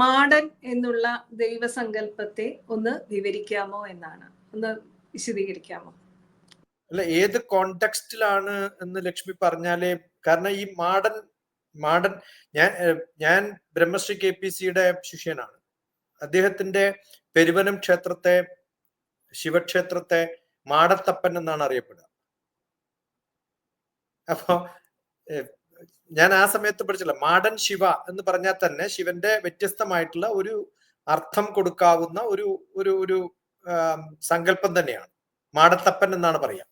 മാടൻ എന്നുള്ള ദൈവസങ്കല്പത്തെ ഒന്ന് വിവരിക്കാമോ എന്നാണ്. ഒന്ന് വിശദീകരിക്കാമോ? അല്ല ഏത് കോണ്ടെക്സ്റ്റിലാണ് എന്ന് ലക്ഷ്മി പറഞ്ഞാലേ കാരണം ഈ മാടൻ മാടൻ ഞാൻ ഞാൻ ബ്രഹ്മശ്രീ കെ പി സിയുടെ ശിഷ്യനാണ്. അദ്ദേഹത്തിന്റെ പെരുവനം ക്ഷേത്രത്തെ ശിവക്ഷേത്രത്തെ മാടത്തപ്പൻ എന്നാണ് അറിയപ്പെടുക. അപ്പൊ ഞാൻ ആ സമയത്ത് പഠിച്ചില്ല. മാടൻ ശിവ എന്ന് പറഞ്ഞാൽ തന്നെ ശിവന്റെ വ്യത്യസ്തമായിട്ടുള്ള ഒരു അർത്ഥം കൊടുക്കാവുന്ന ഒരു ഒരു ഒരു സങ്കല്പം തന്നെയാണ്. മാടത്തപ്പൻ എന്നാണ് പറയാ.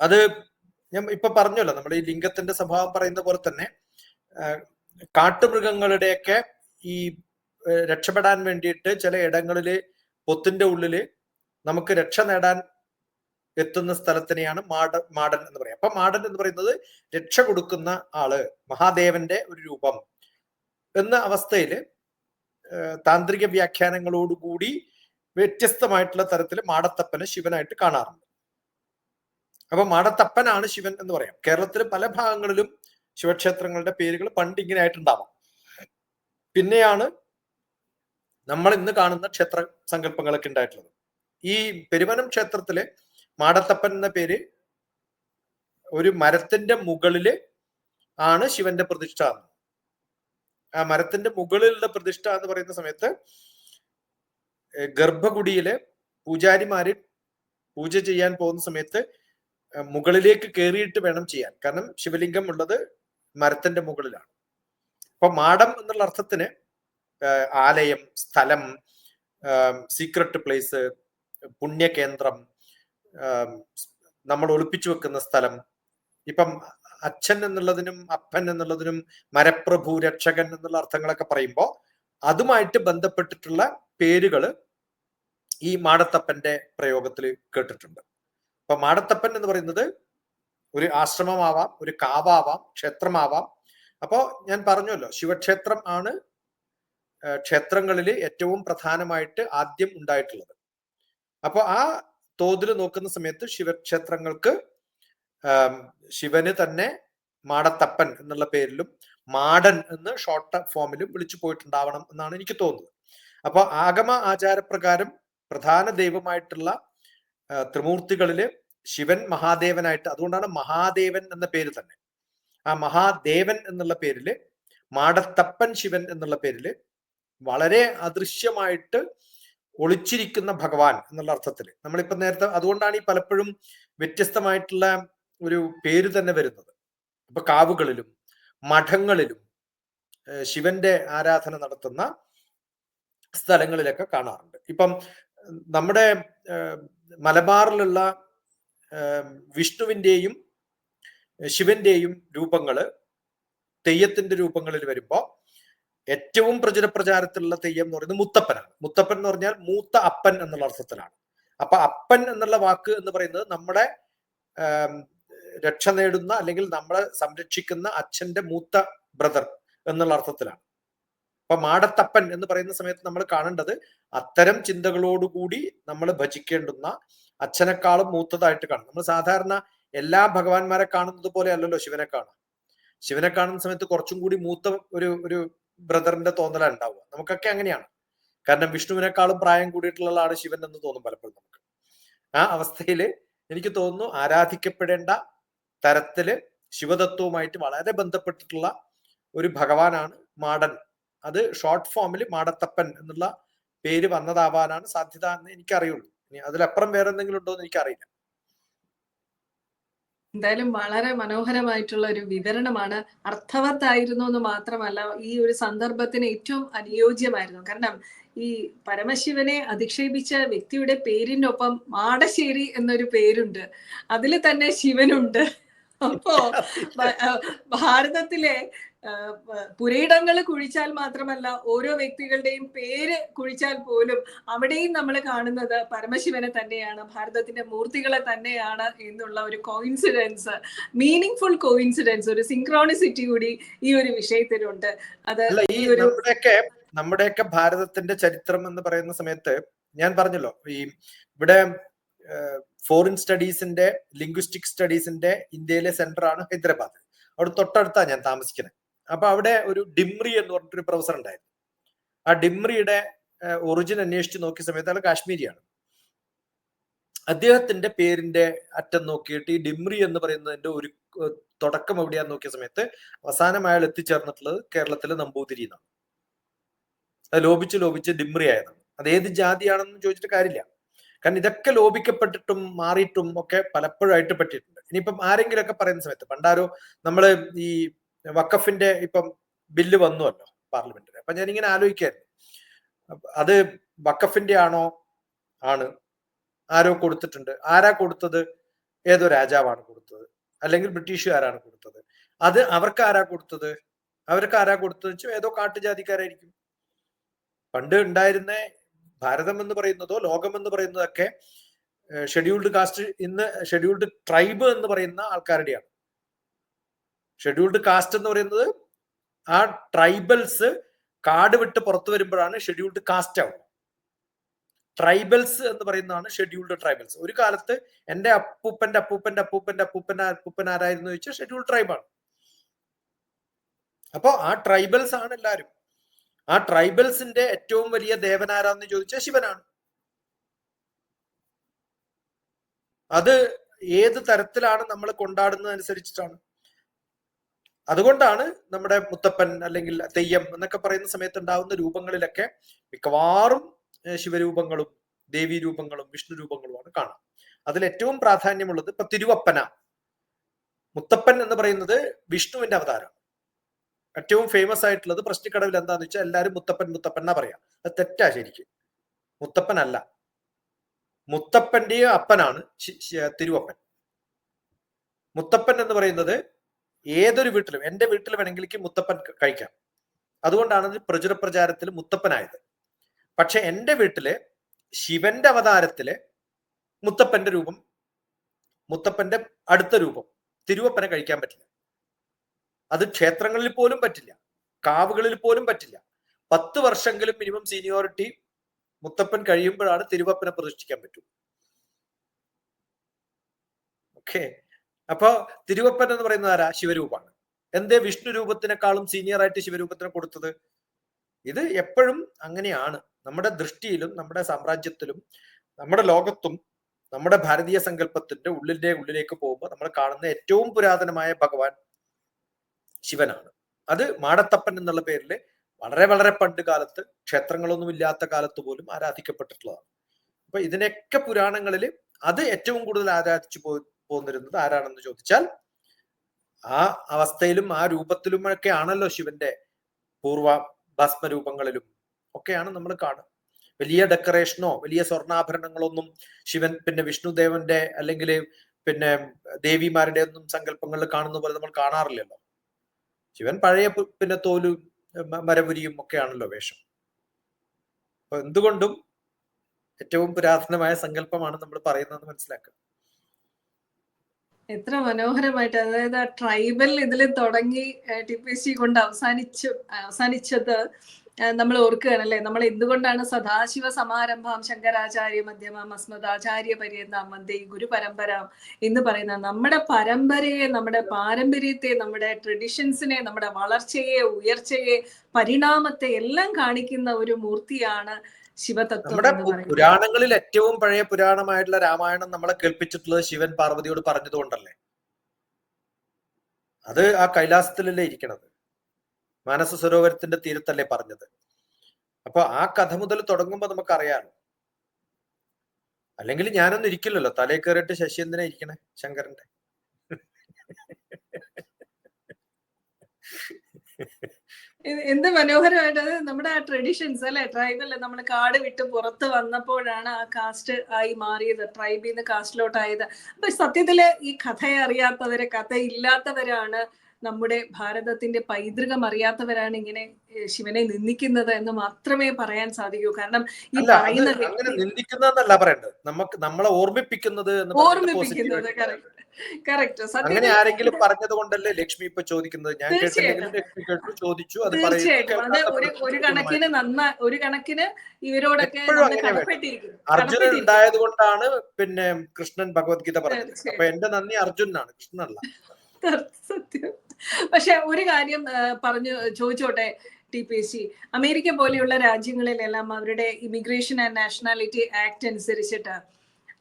അത് ഞാൻ ഇപ്പൊ പറഞ്ഞല്ലോ നമ്മൾ ഈ ലിംഗത്തിന്റെ സ്വഭാവം പറയുന്ന പോലെ തന്നെ കാട്ടുമൃഗങ്ങളുടെയൊക്കെ ഈ രക്ഷപ്പെടാൻ വേണ്ടിയിട്ട് ചില ഇടങ്ങളിൽ പൊത്തിന്റെ ഉള്ളിൽ നമുക്ക് രക്ഷ നേടാൻ എത്തുന്ന സ്ഥലത്തിനെയാണ് മാട മാടൻ എന്ന് പറയുക. അപ്പൊ മാടൻ എന്ന് പറയുന്നത് രക്ഷ കൊടുക്കുന്ന ആൾ മഹാദേവന്റെ ഒരു രൂപം എന്ന അവസ്ഥയിൽ താന്ത്രിക വ്യാഖ്യാനങ്ങളോടുകൂടി വ്യത്യസ്തമായിട്ടുള്ള തരത്തിൽ മാടത്തപ്പനെ ശിവനായിട്ട് കാണാറുണ്ട്. അപ്പൊ മാടത്തപ്പനാണ് ശിവൻ എന്ന് പറയാം. കേരളത്തിലെ പല ഭാഗങ്ങളിലും ശിവക്ഷേത്രങ്ങളുടെ പേരുകൾ പണ്ട് ഇങ്ങനെ ആയിട്ടുണ്ടാവാം പിന്നെയാണ് നമ്മൾ ഇന്ന് കാണുന്ന ക്ഷേത്ര സങ്കല്പങ്ങളൊക്കെ ഉണ്ടായിട്ടുള്ളത്. ഈ പെരുമനം ക്ഷേത്രത്തിൽ മാടത്തപ്പൻ എന്ന പേര് ഒരു മരത്തിന്റെ മുകളിൽ ആണ് ശിവന്റെ പ്രതിഷ്ഠ ആ മരത്തിന്റെ മുകളിലുള്ള പ്രതിഷ്ഠ എന്ന് പറയുന്ന സമയത്ത് ഗർഭഗുഡിയിൽ പൂജാരിമാര് പൂജ ചെയ്യാൻ പോകുന്ന സമയത്ത് മുകളിലേക്ക് കയറിയിട്ട് വേണം ചെയ്യാൻ. കാരണം ശിവലിംഗം ഉള്ളത് മരത്തിന്റെ മുകളിലാണ്. അപ്പൊ മാടം എന്നുള്ള അർത്ഥത്തിന് ആലയം സ്ഥലം സീക്രട്ട് പ്ലേസ് പുണ്യകേന്ദ്രം നമ്മൾ ഒളിപ്പിച്ചു വെക്കുന്ന സ്ഥലം. ഇപ്പം അച്ഛൻ എന്നുള്ളതിനും അപ്പൻ എന്നുള്ളതിനും മരപ്രഭു രക്ഷകൻ എന്നുള്ള അർത്ഥങ്ങളൊക്കെ പറയുമ്പോൾ അതുമായിട്ട് ബന്ധപ്പെട്ടിട്ടുള്ള പേരുകൾ ഈ മാടത്തപ്പന്റെ പ്രയോഗത്തിൽ കേട്ടിട്ടുണ്ട്. അപ്പൊ മാടത്തപ്പൻ എന്ന് പറയുന്നത് ഒരു ആശ്രമമാവാം ഒരു കാവാവാം ക്ഷേത്രമാവാം. അപ്പോ ഞാൻ പറഞ്ഞല്ലോ ശിവക്ഷേത്രം ആണ് ക്ഷേത്രങ്ങളിൽ ഏറ്റവും പ്രധാനമായിട്ട് ആദ്യം ഉണ്ടായിട്ടുള്ളത്. അപ്പോൾ ആ തോതിൽ നോക്കുന്ന സമയത്ത് ശിവക്ഷേത്രങ്ങൾക്ക് ശിവന് തന്നെ മാടത്തപ്പൻ എന്നുള്ള പേരിലും മാടൻ എന്ന് ഷോർട്ട് ഫോമിലും വിളിച്ചു പോയിട്ടുണ്ടാവണം എന്നാണ് എനിക്ക് തോന്നുന്നത്. അപ്പൊ ആഗമ ആചാരപ്രകാരം പ്രധാന ദൈവമായിട്ടുള്ള ത്രിമൂർത്തികളിൽ ശിവൻ മഹാദേവനായിട്ട് അതുകൊണ്ടാണ് മഹാദേവൻ എന്ന പേര് തന്നെ. ആ മഹാദേവൻ എന്നുള്ള പേരിൽ മാടത്തപ്പൻ ശിവൻ എന്നുള്ള പേരിൽ വളരെ അദൃശ്യമായിട്ട് ഒളിച്ചിരിക്കുന്ന ഭഗവാൻ എന്നുള്ള അർത്ഥത്തിൽ നമ്മളിപ്പോ നേരത്തെ അതുകൊണ്ടാണ് ഈ പലപ്പോഴും വ്യത്യസ്തമായിട്ടുള്ള ഒരു പേര് തന്നെ വരുന്നത്. ഇപ്പൊ കാവുകളിലും മഠങ്ങളിലും ശിവന്റെ ആരാധന നടത്തുന്ന സ്ഥലങ്ങളിലൊക്കെ കാണാറുണ്ട്. ഇപ്പം നമ്മുടെ മലബാറിലുള്ള വിഷ്ണുവിന്റെയും ശിവന്റെയും രൂപങ്ങൾ തെയ്യത്തിന്റെ രൂപങ്ങളിൽ വരുമ്പോ ഏറ്റവും പ്രചുര പ്രചാരത്തിലുള്ള തെയ്യം എന്ന് പറയുന്നത് മുത്തപ്പനാണ്. മുത്തപ്പൻ എന്ന് പറഞ്ഞാൽ മൂത്ത അപ്പൻ എന്നുള്ള അർത്ഥത്തിലാണ്. അപ്പൊ അപ്പൻ എന്നുള്ള വാക്ക് എന്ന് പറയുന്നത് നമ്മുടെ രക്ഷ നേടുന്ന അല്ലെങ്കിൽ നമ്മളെ സംരക്ഷിക്കുന്ന അച്ഛന്റെ മൂത്ത ബ്രദർ എന്നുള്ള അർത്ഥത്തിലാണ്. അപ്പൊ മാടത്തപ്പൻ എന്ന് പറയുന്ന സമയത്ത് നമ്മൾ കാണേണ്ടത് അത്തരം ചിന്തകളോടുകൂടി നമ്മൾ ഭജിക്കേണ്ടുന്ന അച്ഛനെക്കാളും മൂത്തതായിട്ട് കാണും. നമ്മൾ സാധാരണ എല്ലാ ഭഗവാന്മാരെ കാണുന്നത് പോലെ അല്ലല്ലോ ശിവനെ കാണുക. ശിവനെ കാണുന്ന സമയത്ത് കുറച്ചും കൂടി മൂത്ത ഒരു ഒരു ബ്രദറിന്റെ തോന്നലാണ് ഉണ്ടാവുക. നമുക്കൊക്കെ അങ്ങനെയാണ്. കാരണം വിഷ്ണുവിനേക്കാളും പ്രായം കൂടിയിട്ടുള്ള ആളാണ് ശിവൻ എന്ന് തോന്നും പലപ്പോഴും നമുക്ക്. ആ അവസ്ഥയിൽ എനിക്ക് തോന്നുന്നു ആരാധിക്കപ്പെടേണ്ട തരത്തിൽ ശിവതത്വവുമായിട്ട് വളരെ ബന്ധപ്പെട്ടിട്ടുള്ള ഒരു ഭഗവാനാണ് മാടൻ. അത് ഷോർട്ട് ഫോമിൽ മാടത്തപ്പൻ എന്നുള്ള പേര് വന്നതാവാനാണ് സാധ്യത എന്ന് എനിക്കറിയുള്ളൂ. അതിലപ്പുറം വേറെ എന്തെങ്കിലും ഉണ്ടോ എന്ന് എനിക്കറിയില്ല. എന്തായാലും വളരെ മനോഹരമായിട്ടുള്ള ഒരു വിവരണമാണ് അർത്ഥവത്തായിരുന്നു എന്ന് മാത്രമല്ല ഈ ഒരു സന്ദർഭത്തിന് ഏറ്റവും അനുയോജ്യമായിരുന്നു. കാരണം ഈ പരമശിവനെ അധിക്ഷേപിച്ച വ്യക്തിയുടെ പേരിനൊപ്പം മാടശ്ശേരി എന്നൊരു പേരുണ്ട്. അതിൽ തന്നെ ശിവനുണ്ട്. അപ്പോ ഭാരതത്തിലെ പുരയിടങ്ങൾ കുഴിച്ചാൽ മാത്രമല്ല ഓരോ വ്യക്തികളുടെയും പേര് കുഴിച്ചാൽ പോലും അവിടെയും നമ്മൾ കാണുന്നത് പരമശിവനെ തന്നെയാണ് ഭാരതത്തിന്റെ മൂർത്തികളെ തന്നെയാണ് എന്നുള്ള ഒരു കോയിൻസിഡൻസ് മീനിങ് ഫുൾ കോയിൻസിഡൻസ് ഒരു സിങ്ക്രോണിസിറ്റി കൂടി ഈ ഒരു വിഷയത്തിലുണ്ട്. അത് ഈ ഒരു നമ്മുടെയൊക്കെ നമ്മുടെയൊക്കെ ഭാരതത്തിന്റെ ചരിത്രം എന്ന് പറയുന്ന സമയത്ത് ഞാൻ പറഞ്ഞല്ലോ ഈ ഇവിടെ ഫോറിൻ സ്റ്റഡീസിന്റെ ലിംഗ്വിസ്റ്റിക് സ്റ്റഡീസിന്റെ ഇന്ത്യയിലെ സെന്റർ ആണ് ഹൈദരാബാദ്. അവിടെ തൊട്ടടുത്താണ് ഞാൻ താമസിക്കുന്നത് അപ്പൊ അവിടെ ഒരു ഡിംറി എന്ന് പറഞ്ഞിട്ടൊരു പ്രൊഫസർ ഉണ്ടായിരുന്നു. ആ ഡിമ്രിയുടെ ഒറിജിൻ അന്വേഷിച്ച് നോക്കിയ സമയത്ത് അയാൾ കാശ്മീരിയാണ്. അദ്ദേഹത്തിന്റെ പേരിന്റെ അറ്റം നോക്കിയിട്ട് ഈ ഡിമ്രി എന്ന് പറയുന്നതിന്റെ ഒരു തുടക്കം എവിടെയാന്ന് നോക്കിയ സമയത്ത് അവസാനം അയാൾ എത്തിച്ചേർന്നിട്ടുള്ളത് കേരളത്തിലെ നമ്പൂതിരി എന്നാണ് അത് ലോപിച്ച് ലോപിച്ച് ഡിമ്രി ആയതാണ്. അത് ഏത് ജാതിയാണെന്ന് ചോദിച്ചിട്ട് കാര്യമില്ല. കാരണം ഇതൊക്കെ ലോപിക്കപ്പെട്ടിട്ടും മാറിയിട്ടും ഒക്കെ പലപ്പോഴായിട്ട് പറ്റിയിട്ടുണ്ട് ഇനിയിപ്പം ആരെങ്കിലുമൊക്കെ പറയുന്ന സമയത്ത് പണ്ടാരോ നമ്മൾ ഈ വക്കഫിന്റെ ഇപ്പം ബില്ല് വന്നുവല്ലോ പാർലമെന്റിൽ അപ്പൊ ഞാനിങ്ങനെ ആലോചിക്കായിരുന്നു. അത് വക്കഫിന്റെ ആണോ ആണ്? ആരോ കൊടുത്തിട്ടുണ്ട്. ആരാ കൊടുത്തത്? ഏതോ രാജാവാണ് കൊടുത്തത്. അല്ലെങ്കിൽ ബ്രിട്ടീഷുകാരാണ് കൊടുത്തത്. അത് അവർക്ക് ആരാ കൊടുത്തത്? അവർക്ക് ആരാ കൊടുത്തത് വെച്ചാൽ ഏതോ കാട്ടുജാതിക്കാരായിരിക്കും. പണ്ട് ഉണ്ടായിരുന്ന ഭാരതം എന്ന് പറയുന്നതോ ലോകം എന്ന് പറയുന്നതൊക്കെ ഷെഡ്യൂൾഡ് കാസ്റ്റ് ഇന്ന് ഷെഡ്യൂൾഡ് ട്രൈബ് എന്ന് പറയുന്ന ആൾക്കാരുടെയാണ്. ഷെഡ്യൂൾഡ് കാസ്റ്റ് എന്ന് പറയുന്നത് ആ ട്രൈബൽസ് കാട് വിട്ട് പുറത്തു വരുമ്പോഴാണ് ഷെഡ്യൂൾഡ് കാസ്റ്റ് ആവുന്നത് ട്രൈബൽസ് എന്ന് പറയുന്നതാണ് ഷെഡ്യൂൾഡ് ട്രൈബൽസ് ഒരു കാലത്ത് എന്റെ അപ്പൂപ്പന്റെ അപ്പൂപ്പന്റെ അപ്പൂപ്പന്റെ അപ്പൂപ്പന്റെ അപ്പൂപ്പൻ ആരായിരുന്നു ചോദിച്ചാൽ ഷെഡ്യൂൾഡ് ട്രൈബാണ് അപ്പോ ആ ട്രൈബൽസ് ആണ് എല്ലാരും ആ ട്രൈബൽസിന്റെ ഏറ്റവും വലിയ ദേവനാരാന്ന് ചോദിച്ചാൽ ശിവനാണ്. അത് ഏത് തരത്തിലാണ് നമ്മൾ കൊണ്ടാടുന്നത് അനുസരിച്ചിട്ടാണ്? അതുകൊണ്ടാണ് നമ്മുടെ മുത്തപ്പൻ അല്ലെങ്കിൽ തെയ്യം എന്നൊക്കെ പറയുന്ന സമയത്ത് ഉണ്ടാകുന്ന രൂപങ്ങളിലൊക്കെ മിക്കവാറും ശിവരൂപങ്ങളും ദേവീ രൂപങ്ങളും വിഷ്ണു രൂപങ്ങളുമാണ് കാണാം. അതിൽ ഏറ്റവും പ്രാധാന്യമുള്ളത് ഇപ്പൊ തിരുവപ്പന. മുത്തപ്പൻ എന്ന് പറയുന്നത് വിഷ്ണുവിന്റെ അവതാരമാണ് ഏറ്റവും ഫേമസ് ആയിട്ടുള്ളത് പ്രശ്നക്കടവിൽ എന്താന്ന് വെച്ചാൽ എല്ലാവരും മുത്തപ്പൻ മുത്തപ്പൻ എന്നാ പറയാ. അത് തെറ്റാ ശരിക്കും. മുത്തപ്പൻ അല്ല. മുത്തപ്പന്റെ അപ്പനാണ് തിരുവപ്പൻ. മുത്തപ്പൻ എന്ന് പറയുന്നത് ഏതൊരു വീട്ടിലും എന്റെ വീട്ടിൽ വേണമെങ്കിൽ മുത്തപ്പൻ കഴിക്കാം. അതുകൊണ്ടാണ് പ്രചുര പ്രചാരത്തിൽ മുത്തപ്പനായത്. പക്ഷെ എന്റെ വീട്ടിലെ ശിവന്റെ അവതാരത്തിൽ മുത്തപ്പന്റെ രൂപം മുത്തപ്പന്റെ അടുത്ത രൂപം തിരുവപ്പനെ കഴിക്കാൻ പറ്റില്ല. അത് ക്ഷേത്രങ്ങളിൽ പോലും പറ്റില്ല. കാവുകളിൽ പോലും പറ്റില്ല. പത്ത് വർഷമെങ്കിലും മിനിമം സീനിയോറിറ്റി മുത്തപ്പൻ കഴിയുമ്പോഴാണ് തിരുവപ്പനെ പ്രതിഷ്ഠിക്കാൻ പറ്റൂ. ഓക്കെ. അപ്പൊ തിരുവപ്പൻ എന്ന് പറയുന്നത് ആരാ? ശിവരൂപാണ്. എന്തേ വിഷ്ണു രൂപത്തിനേക്കാളും സീനിയർ ആയിട്ട് ശിവരൂപത്തിന് കൊടുത്തത്? ഇത് എപ്പോഴും അങ്ങനെയാണ്. നമ്മുടെ ദൃഷ്ടിയിലും നമ്മുടെ സാമ്രാജ്യത്തിലും നമ്മുടെ ലോകത്തും നമ്മുടെ ഭാരതീയ സങ്കല്പത്തിന്റെ ഉള്ളിന്റെ ഉള്ളിലേക്ക് പോകുമ്പോൾ നമ്മൾ കാണുന്ന ഏറ്റവും പുരാതനമായ ഭഗവാൻ ശിവനാണ്. അത് മാടത്തപ്പൻ എന്നുള്ള പേരിൽ വളരെ വളരെ പണ്ട് കാലത്ത് ക്ഷേത്രങ്ങളൊന്നും ഇല്ലാത്ത കാലത്ത് പോലും ആരാധിക്കപ്പെട്ടിട്ടുള്ളതാണ്. അപ്പൊ ഇതിനൊക്കെ പുരാണങ്ങളിൽ അത് ഏറ്റവും കൂടുതൽ ആരാധിച്ചു പോ പോന്നിരുന്നത് ആരാണെന്ന് ചോദിച്ചാൽ ആ അവസ്ഥയിലും ആ രൂപത്തിലും ഒക്കെ ആണല്ലോ ശിവന്റെ പൂർവ ഭസ്മരൂപങ്ങളിലും ഒക്കെയാണ് നമ്മൾ കാണുക. വലിയ ഡെക്കറേഷനോ വലിയ സ്വർണാഭരണങ്ങളൊന്നും ശിവൻ പിന്നെ വിഷ്ണുദേവന്റെ അല്ലെങ്കിൽ പിന്നെ ദേവിമാരുടെ ഒന്നും സങ്കല്പങ്ങളിൽ കാണുന്ന പോലെ നമ്മൾ കാണാറില്ലല്ലോ. ശിവൻ പഴയ പിന്നെ തോലും മരപുരിയും ഒക്കെയാണല്ലോ വേഷം. അപ്പൊ എന്തുകൊണ്ടും ഏറ്റവും പുരാതനമായ സങ്കല്പമാണ് നമ്മൾ പറയുന്നതെന്ന് മനസ്സിലാക്കുക. എത്ര മനോഹരമായിട്ട് അതായത് ആ ട്രൈബൽ ഇതിൽ തുടങ്ങി ടി പി സി കൊണ്ട് അവസാനിച്ചു അവസാനിച്ചത് നമ്മൾ ഓർക്കുകയാണ് അല്ലെ നമ്മൾ എന്തുകൊണ്ടാണ് സദാശിവ സമാരംഭം ശങ്കരാചാര്യ മധ്യമം അസ്മദാചാര്യ പര്യന്തം വന്ദേ ഗുരു പരമ്പര എന്ന് പറയുന്ന നമ്മുടെ പരമ്പരയെ നമ്മുടെ പാരമ്പര്യത്തെ നമ്മുടെ ട്രഡീഷൻസിനെ നമ്മുടെ വളർച്ചയെ ഉയർച്ചയെ പരിണാമത്തെ എല്ലാം കാണിക്കുന്ന ഒരു മൂർത്തിയാണ് ശിവതത്വം നമ്മുടെ പുരാണങ്ങളിൽ ഏറ്റവും പഴയ പുരാണമായിട്ടുള്ള രാമായണം നമ്മളെ കേൾപ്പിച്ചിട്ടുള്ളത് ശിവൻ പാർവതിയോട് പറഞ്ഞതുകൊണ്ടല്ലേ അത് ആ കൈലാസത്തിലല്ലേ ഇരിക്കണത്. മാനസ സരോവരത്തിന്റെ തീരത്തല്ലേ പറഞ്ഞത്. അപ്പൊ ആ കഥ മുതൽ തുടങ്ങുമ്പോ നമുക്കറിയാലോ. അല്ലെങ്കിൽ ഞാനൊന്നും ഇരിക്കില്ലല്ലോ. തലേ കയറിയിട്ട് ശശി എന്തിനാ ഇരിക്കണേ? ശങ്കരന്റെ. എന്ത് മനോഹരമായിട്ട് അത് നമ്മുടെ ആ ട്രഡീഷൻസ് അല്ലെ? ട്രൈബൽ നമ്മൾ കാട് വിട്ട് പുറത്ത് വന്നപ്പോഴാണ് ആ കാസ്റ്റ് ആയി മാറിയത് ട്രൈബിൽ നിന്ന് കാസ്റ്റിലോട്ടായത് അപ്പൊ സത്യത്തിൽ ഈ കഥ അറിയാത്തവര് കഥ ഇല്ലാത്തവരാണ് നമ്മുടെ ഭാരതത്തിന്റെ പൈതൃകം അറിയാത്തവരാണ് ഇങ്ങനെ ശിവനെ നിന്ദിക്കുന്നത് എന്ന് മാത്രമേ പറയാൻ സാധിക്കൂ. കാരണം ഈ പറയുന്ന നിന്ദിക്കുന്നതെന്നല്ല പറയേണ്ടത്. നമുക്ക് നമ്മളെ ഓർമ്മിപ്പിക്കുന്നത് ഓർമ്മിപ്പിക്കുന്നത് കറക്റ്റ് അങ്ങനെ ആരെങ്കിലും പറഞ്ഞത് കൊണ്ടല്ലേ ലക്ഷ്മി ഇപ്പൊ ചോദിക്കുന്നത്? ഞാൻ. കേട്ടു ചോദിച്ചു അത് തീർച്ചയായിട്ടും. അത് ഒരു ഒരു കണക്കിന് നന്ന ഒരു കണക്കിന് ഇവരോടൊക്കെ. അർജുനൻ ഉണ്ടായത് കൊണ്ടാണ് പിന്നെ കൃഷ്ണൻ ഭഗവത്ഗീത പറഞ്ഞത്. അപ്പൊ എന്റെ നന്ദി അർജുനാണ് കൃഷ്ണനല്ല. സത്യം. പക്ഷെ ഒരു കാര്യം പറഞ്ഞു ചോദിച്ചോട്ടെ ടി പി സി. അമേരിക്ക പോലെയുള്ള രാജ്യങ്ങളിലെല്ലാം അവരുടെ ഇമിഗ്രേഷൻ ആൻഡ് നാഷണാലിറ്റി ആക്ട് അനുസരിച്ചിട്ട്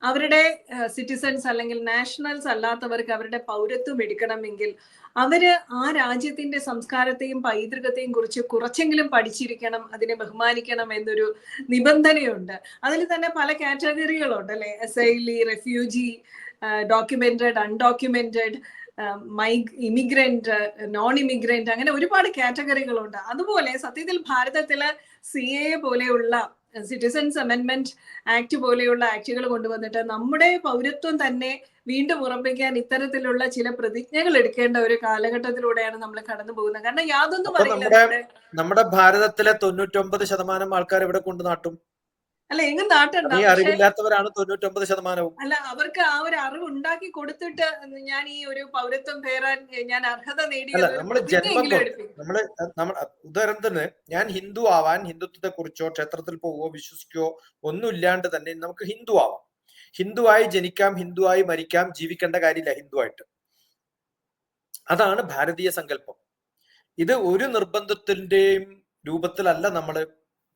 അവരുടെ സിറ്റിസൺസ് അല്ലെങ്കിൽ നാഷണൽസ് അല്ലാത്തവർക്ക് അവരുടെ പൗരത്വം എടുക്കണമെങ്കിൽ അവർ ആ രാജ്യത്തിന്റെ സംസ്കാരത്തെയും പൈതൃകത്തെയും കുറിച്ച് കുറച്ചെങ്കിലും പഠിച്ചിരിക്കണം അതിനെ ബഹുമാനിക്കണം എന്നൊരു നിബന്ധനയുണ്ട്. അതിൽ തന്നെ പല കാറ്റഗറികളുണ്ട് അല്ലെ? Asylee refugee documented undocumented my immigrant non immigrant അങ്ങനെ ഒരുപാട് കാറ്റഗറികളുണ്ട്. അതുപോലെ സത്യത്തിൽ ഭാരതത്തിൽ സി എ പോലെയുള്ള സിറ്റിസൻസ് അമെൻമെന്റ് ആക്ട് പോലെയുള്ള ആക്ടുകൾ കൊണ്ടുവന്നിട്ട് നമ്മുടെ പൗരത്വം തന്നെ വീണ്ടും ഉറപ്പിക്കാൻ ഇത്തരത്തിലുള്ള ചില പ്രതിജ്ഞകൾ എടുക്കേണ്ട ഒരു കാലഘട്ടത്തിലൂടെയാണ് നമ്മൾ കടന്നു പോകുന്നത്. കാരണം യാതൊന്നും നമ്മുടെ ഭാരതത്തിലെ തൊണ്ണൂറ്റൊമ്പത് ശതമാനം ആൾക്കാർ ഇവിടെ കൊണ്ട് നാട്ടും അല്ല എങ്ങും നാട്ടുണ്ടാവും ഈ പക്ഷേ അറിവില്ലാത്തവരാണ് തൊണ്ണൂറ്റൊമ്പത് ശതമാനവും. അല്ല അവർക്ക് ആ ഒരു അറിവ് ഉണ്ടാക്കി കൊടുത്തിട്ട് ഞാൻ ഈ ഒരു പൗരത്വം പേരാൻ ഞാൻ അർഹത അല്ല, നമ്മൾ ജന്മം നമ്മൾ നമ്മൾ ഉദാഹരണത്തിന് ഞാൻ ഹിന്ദു ആവാൻ ഹിന്ദുത്വത്തെ കുറിച്ചോ ക്ഷേത്രത്തിൽ പോവോ വിശ്വസിക്കോ ഒന്നും ഇല്ലാണ്ട് തന്നെ നമുക്ക് ഹിന്ദു ആവാം. ഹിന്ദുവായി ജനിക്കാം ഹിന്ദുവായി മരിക്കാം ജീവിക്കേണ്ട കാര്യമില്ല ഹിന്ദുവായിട്ട്. അതാണ് ഭാരതീയ സങ്കല്പം. ഇത് ഒരു നിർബന്ധത്തിന്റെയും രൂപത്തിലല്ല നമ്മൾ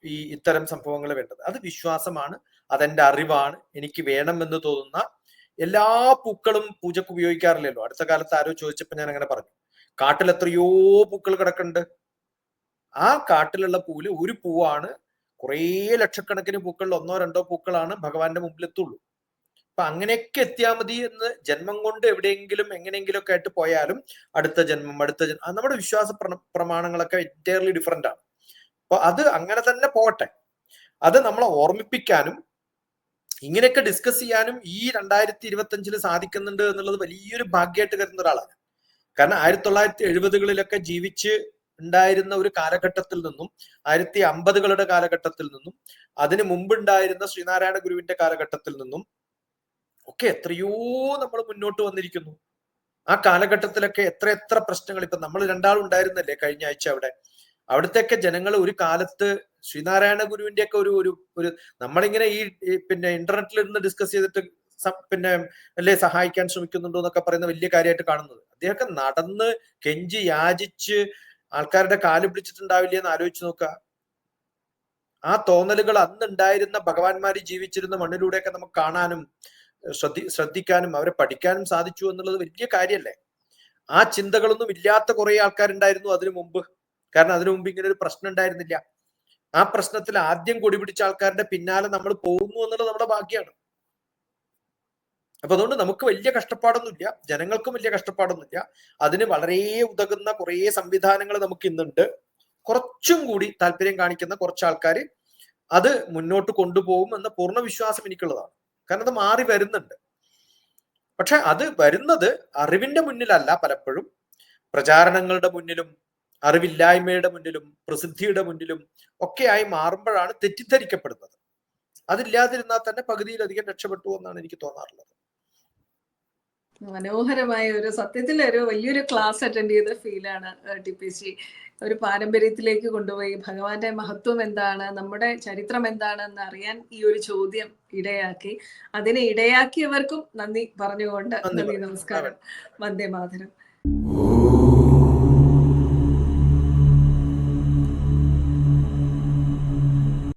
ഈ ഇത്തരം സംഭവങ്ങൾ വേണ്ടത്. അത് വിശ്വാസമാണ് അതെന്റെ അറിവാണ് എനിക്ക് വേണമെന്ന് തോന്നുന്ന എല്ലാ പൂക്കളും പൂജക്ക് ഉപയോഗിക്കാറില്ലല്ലോ. അടുത്ത കാലത്ത് ആരോ ചോദിച്ചപ്പോ ഞാൻ അങ്ങനെ പറഞ്ഞു. കാട്ടിൽ എത്രയോ പൂക്കൾ കിടക്കുന്നുണ്ട്. ആ കാട്ടിലുള്ള പൂവിൽ ഒരു പൂവാണ് കുറേ ലക്ഷക്കണക്കിന് പൂക്കളിൽ ഒന്നോ രണ്ടോ പൂക്കളാണ് ഭഗവാന്റെ മുമ്പിൽ എത്തുള്ളൂ. അപ്പൊ അങ്ങനെയൊക്കെ എത്തിയാൽ മതി എന്ന് ജന്മം കൊണ്ട് എവിടെയെങ്കിലും എങ്ങനെയെങ്കിലും ഒക്കെ ആയിട്ട് പോയാലും അടുത്ത ജന്മം അടുത്ത ജന്മം നമ്മുടെ വിശ്വാസ പ്ര- പ്രമാണങ്ങളൊക്കെ എന്റയർലി ഡിഫറെന്റ് ആണ്. അപ്പൊ അത് അങ്ങനെ തന്നെ പോകട്ടെ. അത് നമ്മളെ ഓർമ്മിപ്പിക്കാനും ഇങ്ങനെയൊക്കെ ഡിസ്കസ് ചെയ്യാനും ഈ രണ്ടായിരത്തി ഇരുപത്തി സാധിക്കുന്നുണ്ട് എന്നുള്ളത് വലിയൊരു ഭാഗ്യമായിട്ട് കരുതുന്ന ഒരാളാണ് കാരണം ആയിരത്തി തൊള്ളായിരത്തി എഴുപതുകളിലൊക്കെ ജീവിച്ച് ഉണ്ടായിരുന്ന ഒരു കാലഘട്ടത്തിൽ നിന്നും ആയിരത്തി അമ്പതുകളുടെ കാലഘട്ടത്തിൽ നിന്നും അതിന് മുമ്പുണ്ടായിരുന്ന ശ്രീനാരായണ ഗുരുവിന്റെ കാലഘട്ടത്തിൽ നിന്നും ഒക്കെ എത്രയോ നമ്മൾ മുന്നോട്ട് വന്നിരിക്കുന്നു. ആ കാലഘട്ടത്തിലൊക്കെ എത്ര എത്ര പ്രശ്നങ്ങൾ ഇപ്പൊ നമ്മൾ രണ്ടാളും ഉണ്ടായിരുന്നല്ലേ കഴിഞ്ഞ ആഴ്ച അവിടെ? അവിടത്തെയൊക്കെ ജനങ്ങൾ ഒരു കാലത്ത് ശ്രീനാരായണ ഗുരുവിന്റെ ഒക്കെ ഒരു ഒരു ഒരു നമ്മളിങ്ങനെ ഈ പിന്നെ ഇന്റർനെറ്റിൽ ഇരുന്ന് ഡിസ്കസ് ചെയ്തിട്ട് പിന്നെ അല്ലേ സഹായിക്കാൻ ശ്രമിക്കുന്നുണ്ടോ എന്നൊക്കെ പറയുന്ന വലിയ കാര്യമായിട്ട് കാണുന്നത്. അദ്ദേഹമൊക്കെ നടന്ന് കെഞ്ചി യാചിച്ച് ആൾക്കാരുടെ കാൽ പിടിച്ചിട്ടുണ്ടാവില്ലേ എന്ന് ആലോചിച്ച് നോക്കുക. ആ തോന്നലുകൾ അന്നുണ്ടായിരുന്ന ഭഗവാന്മാര് ജീവിച്ചിരുന്ന മണ്ണിലൂടെയൊക്കെ നമുക്ക് കാണാനും ശ്രദ്ധി ശ്രദ്ധിക്കാനും അവരെ പഠിക്കാനും സാധിച്ചു എന്നുള്ളത് വലിയ കാര്യമല്ലേ? ആ ചിന്തകളൊന്നും ഇല്ലാത്ത കുറെ ആൾക്കാരുണ്ടായിരുന്നു അതിനു മുമ്പ്. കാരണം അതിനു മുമ്പ് ഇങ്ങനെ ഒരു പ്രശ്നം ഉണ്ടായിരുന്നില്ല. ആ പ്രശ്നത്തിൽ ആദ്യം കൊടി പിടിച്ച ആൾക്കാരുടെ പിന്നാലെ നമ്മൾ പോകുന്നു എന്നുള്ളത് നമ്മുടെ ഭാഗ്യമാണ്. അപ്പൊ അതുകൊണ്ട് നമുക്ക് വലിയ കഷ്ടപ്പാടൊന്നുമില്ല. ജനങ്ങൾക്കും വലിയ കഷ്ടപ്പാടൊന്നുമില്ല. അതിന് വളരെ ഉതകുന്ന കുറേ സംവിധാനങ്ങൾ നമുക്ക് ഇന്നുണ്ട്. കുറച്ചും കൂടി താല്പര്യം കാണിക്കുന്ന കുറച്ച് ആൾക്കാർ അത് മുന്നോട്ട് കൊണ്ടുപോകും എന്ന പൂർണ വിശ്വാസം എനിക്കുള്ളതാണ്. കാരണം അത് മാറി വരുന്നുണ്ട്. പക്ഷെ അത് വരുന്നത് അറിവിന്റെ മുന്നിലല്ല പലപ്പോഴും. പ്രചാരണങ്ങളുടെ മുന്നിലും അറിവില്ലായ്മയുടെ മുന്നിലും പ്രസിദ്ധിയുടെ മുന്നിലും ഒക്കെയായി മാറുമ്പോഴാണ് തെറ്റിദ്ധരിക്കപ്പെടുന്നത്. അതില്ലാതിരുന്നാൽ തന്നെ പകുതിയിലധികം രക്ഷപ്പെട്ടു എന്നാണ് എനിക്ക് തോന്നാറുള്ളത്. മനോഹരമായ ഒരു സത്യത്തിൽ ഒരു വലിയൊരു ക്ലാസ് അറ്റൻഡ് ചെയ്ത ഫീലാണ് ടി പി സി. ഒരു പാരമ്പര്യത്തിലേക്ക് കൊണ്ടുപോയി. ഭഗവാന്റെ മഹത്വം എന്താണ്? നമ്മുടെ ചരിത്രം എന്താണെന്ന് അറിയാൻ ഈ ഒരു ചോദ്യം ഇടയാക്കി. അതിനെ ഇടയാക്കിയവർക്കും നന്ദി പറഞ്ഞുകൊണ്ട് നന്ദി നമസ്കാരം. വന്ദേ മാതരം.